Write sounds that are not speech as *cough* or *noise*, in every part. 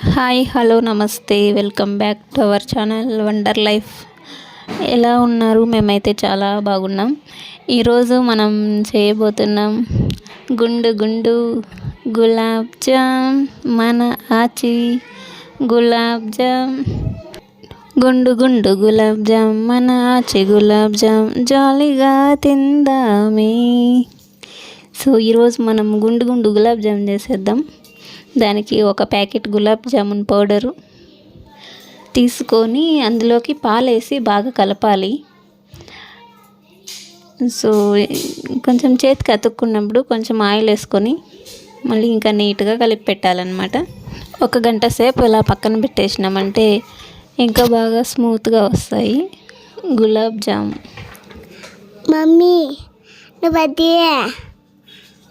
Hi hello namaste. Welcome back to our channel wonder life. ఎలా ఉన్నారు? మేమైతే చాలా బాగున్నాం. ఈరోజు మనం చేయబోతున్నాం గుండు గుండు గులాబ్ జామ్ మన ఆచి గులాబ్ జామ్. గుండు గుండు గులాబ్ జామ్ మన ఆచి గులాబ్ జామ్ జాలీగా తిందామే. సో ఈరోజు మనం గుండు గుండు గులాబ్ జామ్ చేసేద్దాం. దానికి ఒక ప్యాకెట్ గులాబ్ జామున్ పౌడరు తీసుకొని అందులోకి పాలేసి బాగా కలపాలి. సో కొంచెం చేతికి అతుక్కున్నప్పుడు కొంచెం ఆయిల్ వేసుకొని మళ్ళీ ఇంకా నీట్గా కలిపి పెట్టాలన్నమాట. ఒక గంట సేపు ఇలా పక్కన పెట్టేసినామంటే ఇంకా బాగా స్మూత్గా వస్తాయి గులాబ్ జామ్. మమ్మీ నువ్వు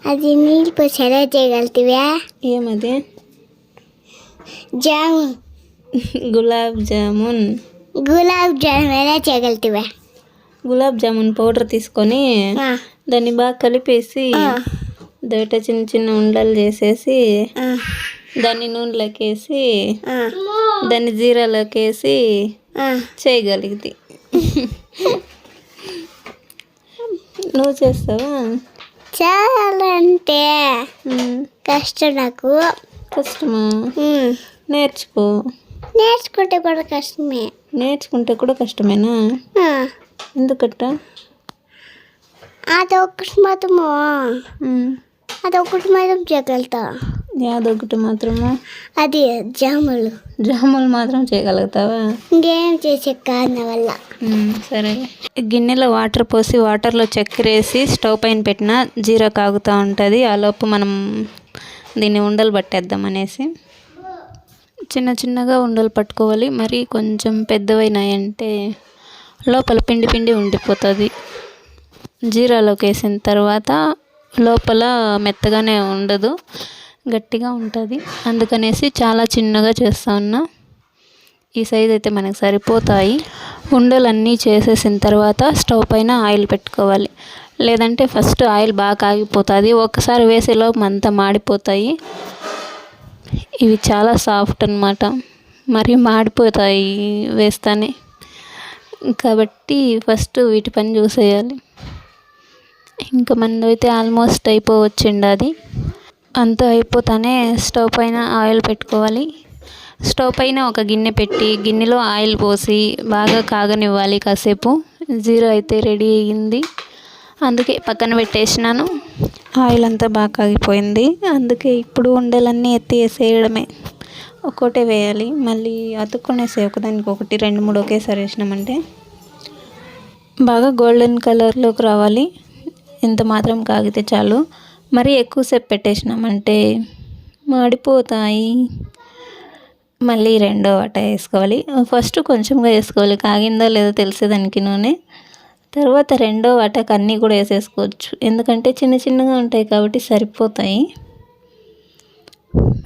అది నీళ్ళు పోసి ఎలా చేయగలుగుతావా? ఏమది? జామ్. గులాబ్ జామున్. గులాబ్ జామ్ ఎలా చేయగలుగుతావా? గులాబ్ జామున్ పౌడర్ తీసుకొని దాన్ని బాగా కలిపేసి దోట చిన్న చిన్న ఉండలు చేసేసి దాన్ని నూనెలోకి వేసి దాన్ని జీరాలోకి వేసి. చేయగలిగింది *laughs* నువ్వు చేస్తావా? చేయాలంటే ఉమ్, కష్టం నాకు కష్టమా నేర్చుకో. నేర్చుకుంటే కూడా కష్టమే. నేర్చుకుంటే కూడా కష్టమేనా? ఎందుకట్ట? అదొకటి మాత్రము? అదొకటి మాత్రం చేయగలుగుతా యాదొకటి మాత్రము. అది జాములు. జాములు మాత్రం చేయగలుగుతావా? ఇంకేం చేసే నా వల్ల? సరే. గిన్నెలో వాటర్ పోసి వాటర్లో చక్కెర వేసి స్టవ్ పైన పెట్టిన జీరా కాగుతూ ఉంటుంది. ఆ లోపు మనం దీన్ని ఉండలు పట్టేద్దాం అనేసి. చిన్న చిన్నగా ఉండలు పట్టుకోవాలి. మరి కొంచెం పెద్దవైనాయంటే లోపల పిండి పిండి ఉండిపోతుంది. జీరాలోకి వేసిన తర్వాత లోపల మెత్తగానే ఉండదు. గట్టిగా ఉంటుంది. అందుకనేసి చాలా చిన్నగా చేస్తా ఉన్నా. ఈ సైజ్ అయితే మనకు సరిపోతాయి. ఉండలన్నీ చేసేసిన తర్వాత స్టవ్ పైన ఆయిల్ పెట్టుకోవాలి. లేదంటే ఫస్ట్ ఆయిల్ బాగా కాగిపోతుంది ఒకసారి వేసేలోపు అంతా మాడిపోతాయి. ఇవి చాలా సాఫ్ట్ అన్నమాట. మరి మాడిపోతాయి వేస్తానే. కాబట్టి ఫస్ట్ వీటి పని చూసేయాలి. ఇంకా మనది అయితే ఆల్మోస్ట్ అయిపోవచ్చిండి అది. అంతా అయిపోతానే స్టవ్ పైన ఆయిల్ పెట్టుకోవాలి. స్టవ్ పైన ఒక గిన్నె పెట్టి గిన్నెలో ఆయిల్ పోసి బాగా కాగనివ్వాలి కాసేపు. జీరో అయితే రెడీ అయ్యింది. అందుకే పక్కన పెట్టేసినాను. ఆయిల్ అంతా బాగా కాగిపోయింది. అందుకే ఇప్పుడు ఉండలన్నీ ఎత్తి వేసేయడమే ఒక్కోటే వేయాలి. మళ్ళీ అతుక్కునేసే ఒకదానికి ఒకటి రెండు మూడు ఒకేసారి వేసినామంటే బాగా గోల్డెన్ కలర్లోకి రావాలి. ఇంత మాత్రం కాగితే చాలు. మరీ ఎక్కువసేపు పెట్టేసినామంటే మాడిపోతాయి. మళ్ళీ రెండో అట వేసుకోవాలి. ఫస్ట్ కొంచెంగా వేసుకోవాలి. కాగిందో లేదో తెలిసేదానికి నూనె. తర్వాత రెండో వాటకు అన్నీ కూడా వేసేసుకోవచ్చు. ఎందుకంటే చిన్న చిన్నగా ఉంటాయి కాబట్టి సరిపోతాయి.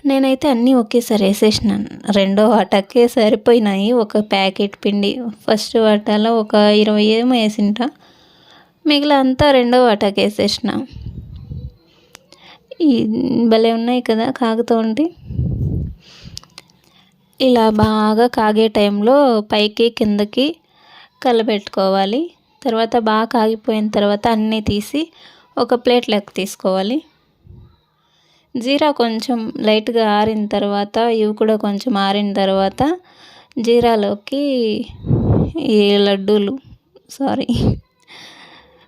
నేనైతే అన్నీ ఒకేసారి వేసేసినాను. రెండో వాటకే సరిపోయినాయి. ఒక ప్యాకెట్ పిండి. ఫస్ట్ వాటాలో ఒక ఇరవై ఏమో వేసింటా మిగిలిన అంతా రెండో వాటాకి వేసేసిన. ఈ భలే ఉన్నాయి కదా కాగుతూ ఇలా బాగా కాగే టైంలో పైకి కిందకి కలబెట్టుకోవాలి తర్వాత బాగా కాగిపోయిన తర్వాత అన్నీ తీసి ఒక ప్లేట్ లెక్క తీసుకోవాలి. జీరా కొంచెం లైట్గా ఆరిన తర్వాత ఇవి కూడా కొంచెం ఆరిన తర్వాత జీరాలోకి ఈ లడ్డూలు సారీ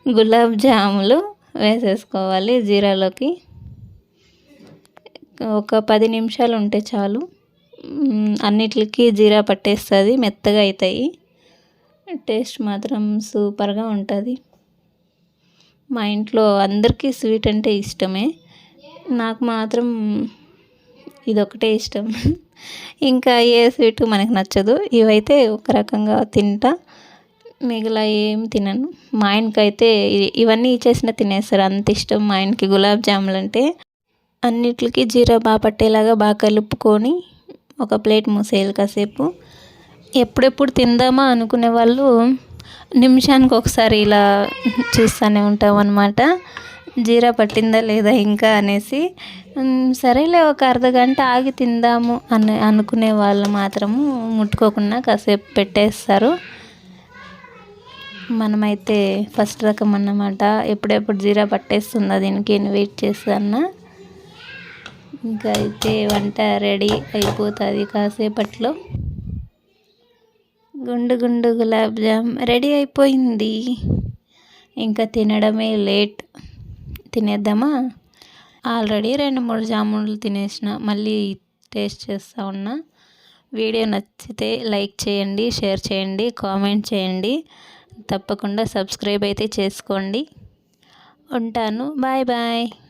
గులాబ్ జాములు వేసేసుకోవాలి జీరాలోకి. ఒక పది నిమిషాలు ఉంటే చాలు. మ్, అన్నిటికి జీరా పట్టేస్తుంది మెత్తగా అవుతాయి టేస్ట్ మాత్రం సూపర్గా ఉంటుంది. మా ఇంట్లో అందరికీ స్వీట్ అంటే ఇష్టమే. నాకు మాత్రం ఇదొకటే ఇష్టం. ఇంకా ఏ స్వీట్ మనకు నచ్చదు. ఇవైతే ఒక రకంగా తింటా. మిగిలిన ఏం తినను. మా ఆయనకైతే ఇవన్నీ ఇచ్చేసిన తినేస్తారు. అంత ఇష్టం మా ఆయనకి. గులాబ్ జాములు అంటే అన్నిటికి జీరా బాగా పట్టేలాగా బాగా కలుపుకొని ఒక ప్లేట్ మూసేయాలి కాసేపు. ఎప్పుడెప్పుడు తిందామా అనుకునే వాళ్ళు నిమిషానికి ఒకసారి ఇలా చూస్తూనే ఉంటాం అన్నమాట జీరా పట్టిందా లేదా ఇంకా అనేసి. సరేలే ఒక అర్ధ గంట ఆగి తిందాము అని అనుకునే వాళ్ళు మాత్రము ముట్టుకోకుండా కాసేపు పెట్టేస్తారు. మనమైతే ఫస్ట్ రకం అన్నమాట. ఎప్పుడెప్పుడు జీరా పట్టేస్తుందా దీనికి నేను వెయిట్ చేస్తాను ఇంకా అయితే వంట రెడీ అయిపోతుంది కాసేపట్లో. గుండు గుండు గులాబ్ జామ్ రెడీ అయిపోయింది. ఇంకా తినడమే లేట్. తినేద్దామా? ఆల్రెడీ రెండు మూడు జామున్లు తినేసిన మళ్ళీ టేస్ట్ చేస్తూ ఉన్నా. వీడియో నచ్చితే లైక్ చేయండి షేర్ చేయండి కామెంట్ చేయండి. తప్పకుండా సబ్స్క్రైబ్ అయితే చేసుకోండి. ఉంటాను. Bye bye.